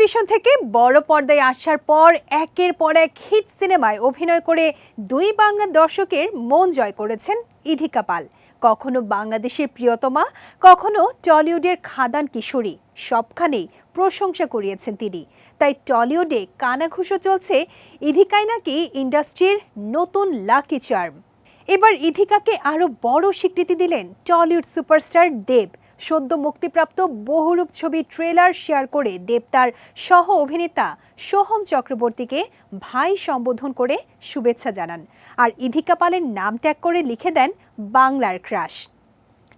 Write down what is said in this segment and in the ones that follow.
Television থেকে বড় পর্দায় আসার পর একের পর এক হিট সিনেমায় অভিনয় করে দুই বাংলা দর্শকের মন জয় করেছেন ইধিকা পাল। কখনো বাংলাদেশের প্রিয়তমা, কখনো টলিউডের খাদান কিশোরী, সবখানেই প্রশংসা করিয়েছেন তিনি। তাই টলিউডে কানাঘুষো চলছে ইধিকাই নাকি ইন্ডাস্ট্রির নতুন লাকি চার্ম। এবার ইধিকাকে আরও বড় স্বীকৃতি দিলেন টলিউড সুপারস্টার দেব। সদ্য মুক্তিপ্রাপ্ত বহুরূপ ছবির ট্রেলার শেয়ার করে দেবতার সহ অভিনেতা সোহম চক্রবর্তীকে ভাই সম্বোধন করে শুভেচ্ছা জানান। আর ইধিকা পালের নাম ট্যাগ করে লিখে দেন বাংলার ক্রাশ।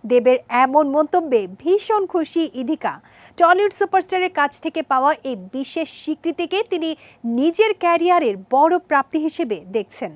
দেবের এমন মন্তব্যে ভীষণ খুশি ইধিকা। টলিউড সুপারস্টারের কাছ থেকে পাওয়া এই বিশেষ স্বীকৃতিকে তিনি নিজের ক্যারিয়ারের বড় প্রাপ্তি হিসেবে দেখছেন।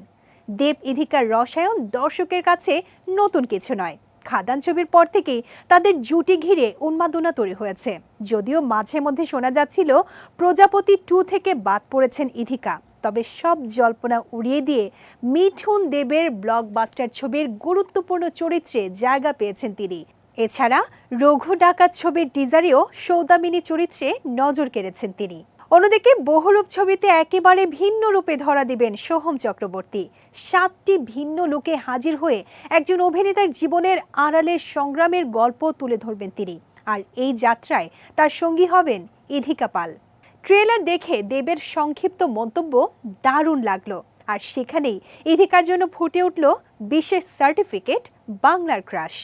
দেব ইধিকার রসায়ন দর্শকের কাছে নতুন কিছু নয়। খাদান ছবির পর থেকেই তাদের জুটি ঘিরে উন্মাদনা তৈরি হয়েছে। যদিও মাঝে মধ্যে শোনা যাচ্ছিল, প্রজাপতি টু থেকে বাদ পড়েছেন ইধিকা। তবে সব জল্পনা উড়িয়ে দিয়ে মিঠুন দেবের ব্লকবাস্টার ছবির গুরুত্বপূর্ণ চরিত্রে জায়গা পেয়েছেন তিনি। এছাড়া রঘু ডাকাত ছবির টিজারেও সৌদামিনী চরিত্রে নজর কেড়েছেন তিনি। অন্যদিকে বহুরূপ ছবিতে একেবারে ভিন্ন রূপে ধরা দিবেন সোহম চক্রবর্তী। সাতটি ভিন্ন লোকে হাজির হয়ে একজন অভিনেতার জীবনের আড়ালের সংগ্রামের গল্প তুলে ধরবেন তিনি। আর এই যাত্রায় তার সঙ্গী হবেন ইধিকা পাল। ট্রেলার দেখে দেবের সংক্ষিপ্ত মন্তব্য দারুণ লাগল। আর সেখানেই ইধিকার জন্য ফুটে উঠল বিশেষ সার্টিফিকেট, বাংলার ক্রাশ।